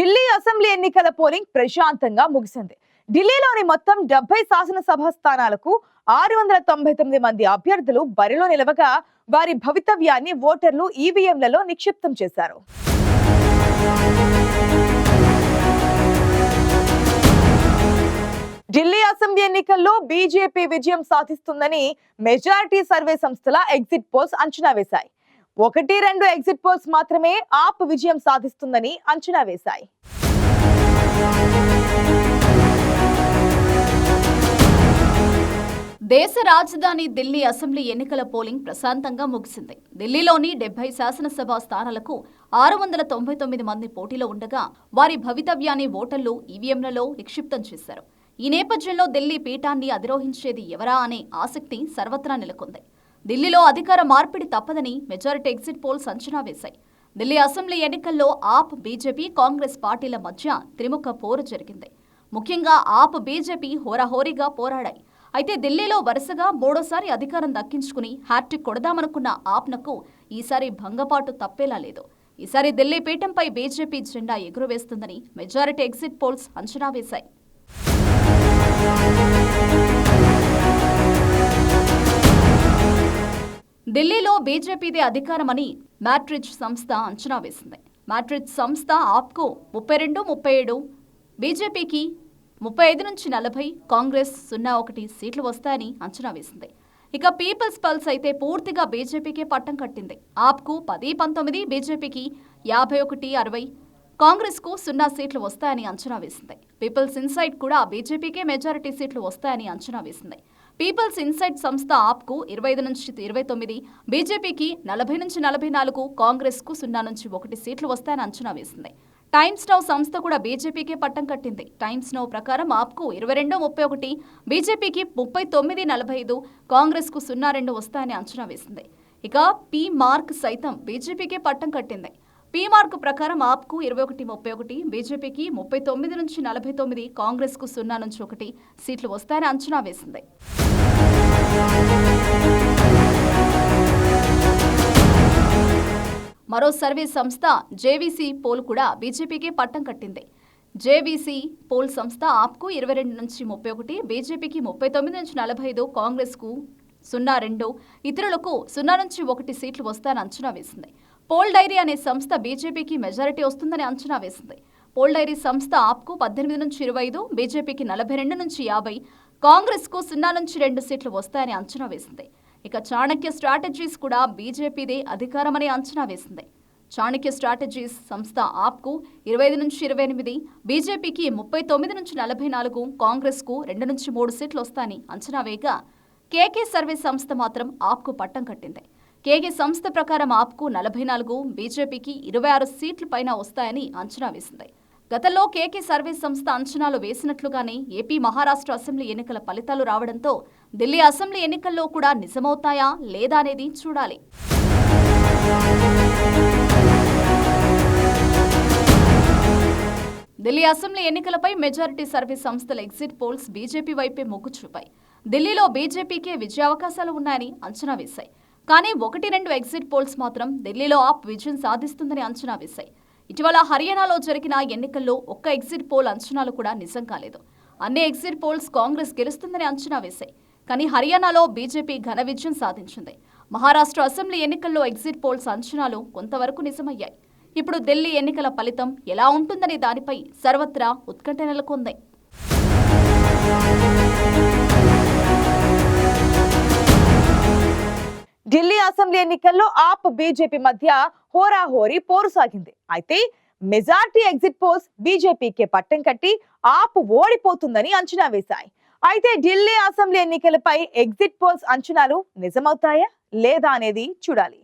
Delhi assembly ఎన్నికల polling ప్రశాంతంగా ముగిసింది. ఢిల్లీలోని మొత్తం డెబ్బై శాసనసభ స్థానాలకు ఆరు వందల తొంభై తొమ్మిది మంది అభ్యర్థులు బరిలో నిలవగా వారి భవితవ్యాన్ని ఓటర్లు ఈవీఎంలలో నిక్షిప్తం చేశారు. ఢిల్లీ అసెంబ్లీ ఎన్నికల్లో బీజేపీ విజయం సాధిస్తుందని మెజారిటీ సర్వే సంస్థల ఎగ్జిట్ పోల్స్ అంచనా వేశాయి. ఒకటి రెండు ఎగ్జిట్ పోల్స్ మాత్రమే ఆప్ విజయం సాధిస్తుందని అంచనా వేశాయి. దేశ రాజధాని ఢిల్లీ అసెంబ్లీ ఎన్నికల పోలింగ్ ప్రశాంతంగా ముగిసింది. ఢిల్లీలోని డెబ్బై శాసనసభ స్థానాలకు ఆరు వందల తొంభై తొమ్మిది మంది పోటీలో ఉండగా వారి భవితవ్యాన్ని ఓటర్లు ఈవీఎంలలో నిక్షిప్తం చేశారు. ఈ నేపథ్యంలో ఢిల్లీ పీఠాన్ని అధిరోహించేది ఎవరా అనే ఆసక్తి సర్వత్రా నెలకొంది. ఢిల్లీలో అధికార మార్పిడి తప్పదని మెజారిటీ ఎగ్జిట్ పోల్స్ అంచనా వేశాయి. ఢిల్లీ అసెంబ్లీ ఎన్నికల్లో ఆప్ బీజేపీ కాంగ్రెస్ పార్టీల మధ్య త్రిముఖ పోరు జరిగింది. ముఖ్యంగా ఆప్ బీజేపీ హోరాహోరీగా పోరాడాయి. అయితే ఢిల్లీలో వరుసగా మూడోసారి అధికారం దక్కించుకుని హ్యాట్రిక్ కొడదామనుకున్న ఆప్నకు ఈసారి భంగపాటు తప్పేలా లేదు. ఈసారి ఢిల్లీ పీఠంపై బీజేపీ జెండా ఎగురవేస్తుందని మెజారిటీ ఎగ్జిట్ పోల్స్ అంచనా వేశాయి. ఢిల్లీలో బీజేపీదే అధికారమని మ్యాట్రిచ్ సంస్థ అంచనా వేసింది. మ్యాట్రిచ్ సంస్థ ఆప్కు ముప్పై రెండు ముప్పై ఏడు బీజేపీకి ముప్పై ఐదు నుంచి నలభై కాంగ్రెస్ సున్నా ఒకటి సీట్లు వస్తాయని అంచనా వేసింది. ఇక పీపుల్స్ పల్స్ అయితే పూర్తిగా బీజేపీకే పట్టం కట్టింది. ఆప్కు పది పంతొమ్మిది బీజేపీకి యాభై ఒకటి అరవై కాంగ్రెస్కు సున్నా సీట్లు వస్తాయని అంచనా వేసింది. పీపుల్స్ ఇన్సైట్ కూడా బీజేపీకే మెజారిటీ సీట్లు వస్తాయని అంచనా వేసింది. పీపుల్స్ ఇన్సైట్ సంస్థ ఆప్కు ఇరవై ఐదు నుంచి ఇరవై తొమ్మిది బీజేపీకి నలభై నుంచి నలభై నాలుగు కాంగ్రెస్కు సున్నా నుంచి ఒకటి సీట్లు వస్తాయని అంచనా వేసింది. టైమ్స్ నౌ సంస్థ కూడా బీజేపీకే పట్టం కట్టింది. టైమ్స్ నౌ ప్రకారం ఆప్కు ఇరవై రెండు ముప్పై ఒకటి బీజేపీకి ముప్పై తొమ్మిది నలభై ఐదు కాంగ్రెస్కు సున్నా రెండు వస్తాయని అంచనా వేసింది. ఇక పీ మార్క్ సైతం బీజేపీకే పట్టం కట్టింది. పీ మార్క్ ప్రకారం ఆప్కు ఇరవై ఒకటి ముప్పై ఒకటి బీజేపీకి ముప్పై తొమ్మిది నుంచి నలభై తొమ్మిది కాంగ్రెస్కు సున్నా నుంచి ఒకటి సీట్లు వస్తాయని అంచనా వేసింది. మరో సర్వే సంస్థ జేవీసీ పోల్ కూడా బీజేపీకి పట్టం కట్టింది. జేవీసీ పోల్ సంస్థ ఆప్కు ఇరవై రెండు నుంచి ముప్పై ఒకటి బీజేపీకి ముప్పై తొమ్మిది నుంచి నలభై ఐదు కాంగ్రెస్కు సున్నా రెండు ఇతరులకు సున్నా నుంచి ఒకటి సీట్లు వస్తాయని అంచనా వేసింది. పోల్ డైరీ అనే సంస్థ బీజేపీకి మెజారిటీ వస్తుందని అంచనా వేసింది. పోల్ డైరీ సంస్థ ఆప్కు పద్దెనిమిది నుంచి ఇరవై ఐదు బీజేపీకి నలభై రెండు నుంచి యాభై కాంగ్రెస్కు సున్నా నుంచి రెండు సీట్లు వస్తాయని అంచనా వేసింది. ఇక చాణక్య స్ట్రాటజీస్ కూడా బీజేపీదే అధికారమని అంచనా వేసింది. చాణక్య స్ట్రాటజీస్ సంస్థ ఆప్కు ఇరవై ఐదు నుంచి ఇరవై ఎనిమిది బీజేపీకి ముప్పై తొమ్మిది నుంచి నలభై నాలుగు కాంగ్రెస్కు రెండు నుంచి మూడు సీట్లు వస్తాయని అంచనా వేయగా కేకే సర్వే సంస్థ మాత్రం ఆప్కు పట్టం కట్టింది. కేకే సంస్థ ప్రకారం ఆప్కు నలభై నాలుగు బీజేపీకి ఇరవై ఆరు సీట్లు పైన వస్తాయని అంచనా వేసింది. గతంలో కేకే సర్వే సంస్థ అంచనాలు వేసినట్లుగానే ఏపీ మహారాష్ట్ర అసెంబ్లీ ఎన్నికల ఫలితాలు రావడంతో ఢిల్లీ అసెంబ్లీ ఎన్నికల్లో కూడా నిజమవుతాయా లేదా అనేది చూడాలి. ఢిల్లీ అసెంబ్లీ ఎన్నికలపై మెజారిటీ సర్వే సంస్థల ఎగ్జిట్ పోల్స్ బీజేపీ వైపే మొగ్గు చూపాయి. ఢిల్లీలో బీజేపీకే విజయావకాశాలు ఉన్నాయని అంచనా వేశాయి. కానీ ఒకటి రెండు ఎగ్జిట్ పోల్స్ మాత్రం ఢిల్లీలో ఆప్ విజయం సాధిస్తుందని అంచనా వేశాయి. ఇటీవల హర్యానాలో జరిగిన ఎన్నికల్లో ఒక్క ఎగ్జిట్ పోల్ అంచనాలు కూడా నిజం కాలేదు. అన్ని ఎగ్జిట్ పోల్స్ కాంగ్రెస్ గెలుస్తుందని అంచనా వేశాయి. కానీ హర్యానాలో బీజేపీ ఘన విజయం సాధించింది. మహారాష్ట్ర అసెంబ్లీ ఎన్నికల్లో ఎగ్జిట్ పోల్స్ అంచనాలు కొంతవరకు నిజమయ్యాయి. ఇప్పుడు ఢిల్లీ ఎన్నికల ఫలితం ఎలా ఉంటుందనే దానిపై సర్వత్రా ఉత్కంఠ నెలకొంది. అసెంబ్లీ ఎన్నికల్లో ఆప్ బీజేపీ మధ్య హోరాహోరీ పోరు సాగింది. అయితే మెజార్టీ ఎగ్జిట్ పోల్స్ బీజేపీకే పట్టం కట్టి ఆప్ ఓడిపోతుందని అంచనా వేశాయి. అయితే ఢిల్లీ అసెంబ్లీ ఎన్నికలపై ఎగ్జిట్ పోల్స్ అంచనాలు నిజమవుతాయా లేదా అనేది చూడాలి.